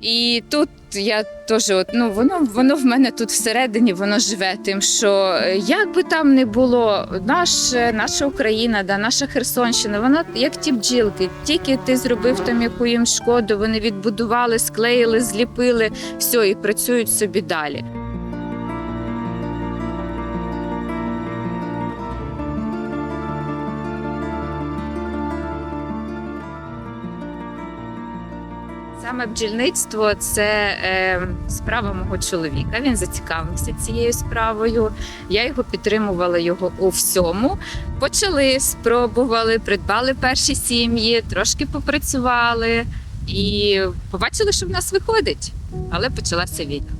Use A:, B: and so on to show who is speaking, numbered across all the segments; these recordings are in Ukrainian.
A: І тут я теж, от, ну воно воно в мене тут всередині, воно живе тим, що е, як би там не було, наш, е, наша Україна, да, наша Херсонщина, вона як ті бджілки. Тільки ти зробив там яку їм шкоду, вони відбудували, склеїли, зліпили, все, і працюють собі далі. Саме бджільництво це е, справа мого чоловіка. Він зацікавився цією справою. Я його підтримувала його у всьому. Почали, спробували, придбали перші сім'ї, трошки попрацювали і побачили, що в нас виходить. Але почалася війна.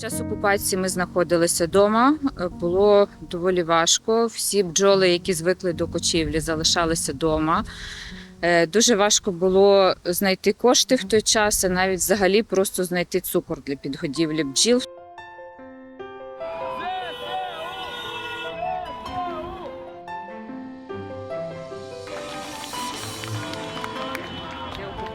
A: Час окупації ми знаходилися вдома. Було доволі важко. Всі бджоли, які звикли до кочівлі, залишалися вдома. Е, Дуже важко було знайти кошти в той час, а навіть взагалі просто знайти цукор для підгодівлі бджіл.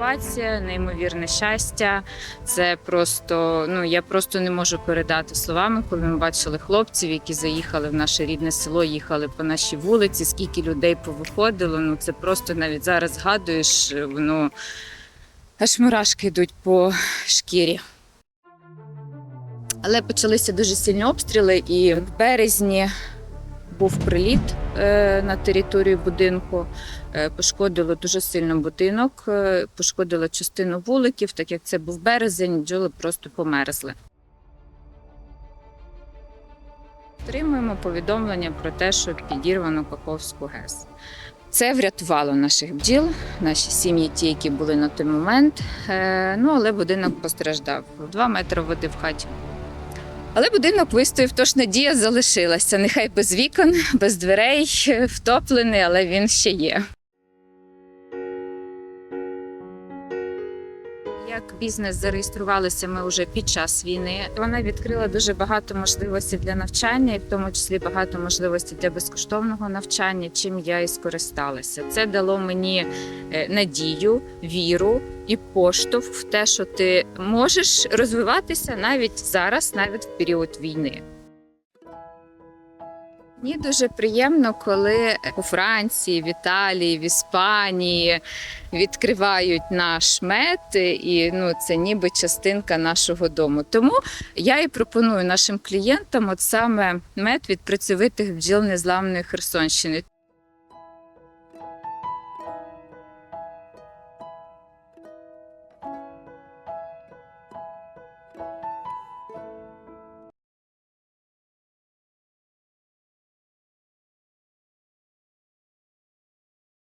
A: Окупація, неймовірне щастя. Це просто ну я просто не можу передати словами, коли ми бачили хлопців, які заїхали в наше рідне село, їхали по нашій вулиці. Скільки людей повиходило. Ну це просто навіть зараз згадуєш, воно аж мурашки йдуть по шкірі. Але почалися дуже сильні обстріли, і в березні був приліт е, на територію будинку. Е, Пошкодило дуже сильно будинок, е, пошкодило частину вуликів, так як це був березень, бджоли просто померзли. Отримуємо повідомлення про те, що підірвано Каховську ГЕС. Це врятувало наших бджіл, наші сім'ї, ті, які були на той момент. Ну, але будинок постраждав. Два метри води в хаті. Але будинок вистояв, тож надія залишилася. Нехай без вікон, без дверей, втоплений, але він ще є. Як бізнес зареєструвалися ми вже під час війни. Вона відкрила дуже багато можливостей для навчання, і в тому числі багато можливостей для безкоштовного навчання, чим я і скористалася. Це дало мені е, надію, віру і поштовх в те, що ти можеш розвиватися навіть зараз, навіть в період війни. Мені дуже приємно, коли у Франції, в Італії, в Іспанії відкривають наш мед, і ну це ніби частинка нашого дому. Тому я і пропоную нашим клієнтам от саме мед від працьовитих бджіл незламної Херсонщини.